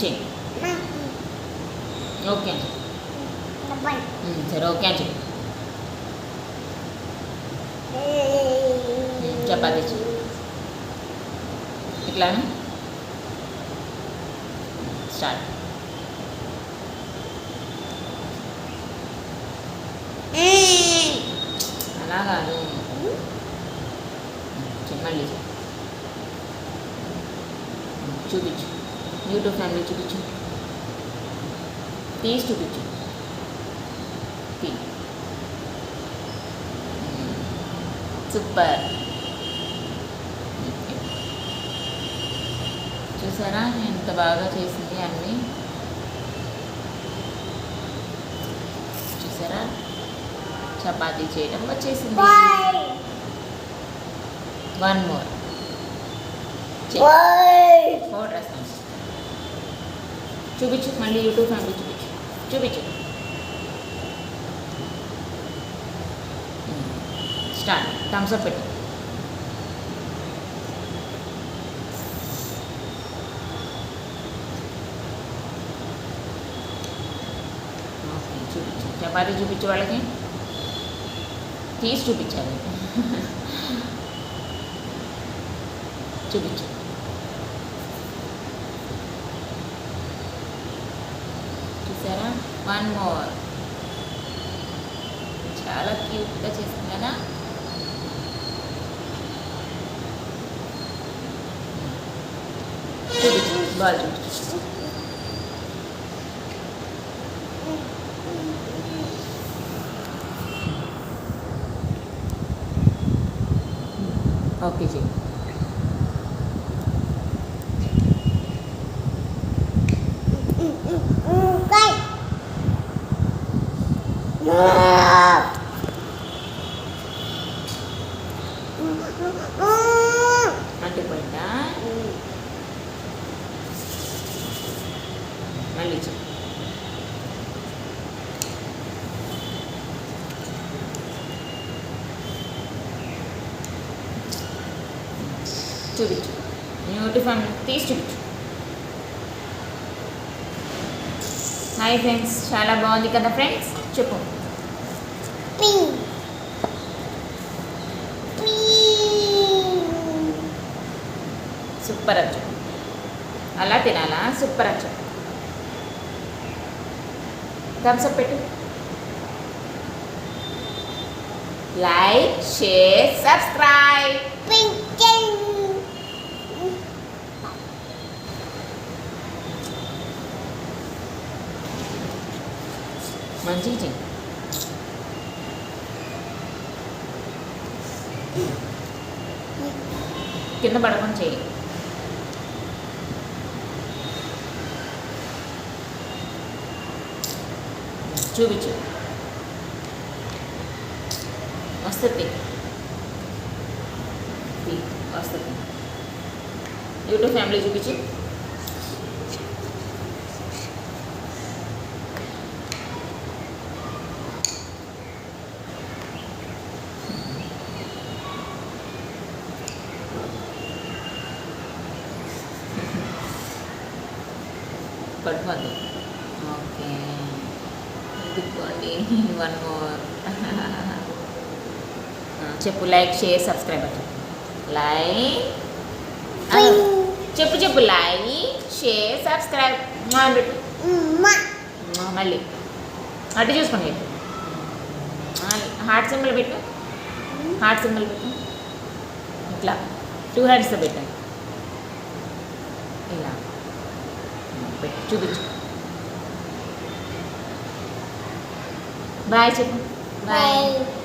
చెయ్యి ఓకే అని చెప్పు సరే ఓకే అని చెప్పు చపాతీ చెయ్యి ఇట్లా స్టార్ట్. అలా కాదు. చెప్పండి. చూపించు. యూట్యూబ్ ఫ్యామిలీ చూపించు తీసి చూపించు తీ సూపర్ చూసారా? ఎంత బాగా చేసింది అన్నీ. చూసారా? చపాతీ చేయడం వచ్చేసింది. వన్ మోర్ చూపించు మళ్ళీ యూట్యూబ్ ఫ్యామిలీ చూపించు. చూపించు. స్టార్ట్. థమ్స్ అప్ పెట్టు. ఓకే చూపించు. చపాతీ చూపించు వాళ్ళకి. తీసి చూపించాలి. చూపించు చూసారా వన్ మోర్ చాలా క్యూట్గా చేసింది కదా చూపించు బాల్ చూపించు ఓకే చెయ్యి. అంటిపోయిందా మళ్ళీ చెప్పు. చూపించు. న్యూటి ఫన్ తీసి చూపించు. హాయ్ ఫ్రెండ్స్ చాలా బాగుంది కదా ఫ్రెండ్స్ చెప్పు. సూపర్ అచ్చు అలా తినాలా? సూపర్ అచ్చు థమ్స్అప్ పెట్టు. లైక్ షేర్ సబ్స్క్రైబ్ మంచిగా చెయ్యి. కింద పడకుండా చేయి. చూపించు. వస్తుంది. వస్తుంది. యూట్యూబ్ ఫ్యామిలీ చూపించు. పట్టుకోండి ఓకే. ఇదిగోండి వన్ మోర్ చెప్పు లైక్ షేర్ సబ్స్క్రైబ్ లైక్ చెప్పు చెప్పు లైక్ షేర్ సబ్స్క్రైబ్ మళ్ళీ. అటు చూసుకోండి. చెప్పు హార్ట్ సింబల్ పెట్టు. హార్ట్ సింబల్ పెట్టు. ఇట్లా. టూ హ్యాండ్స్తో పెట్టండి ఇలా పెట్టు చూపించు. బాయ్ చెప్పు. బాయ్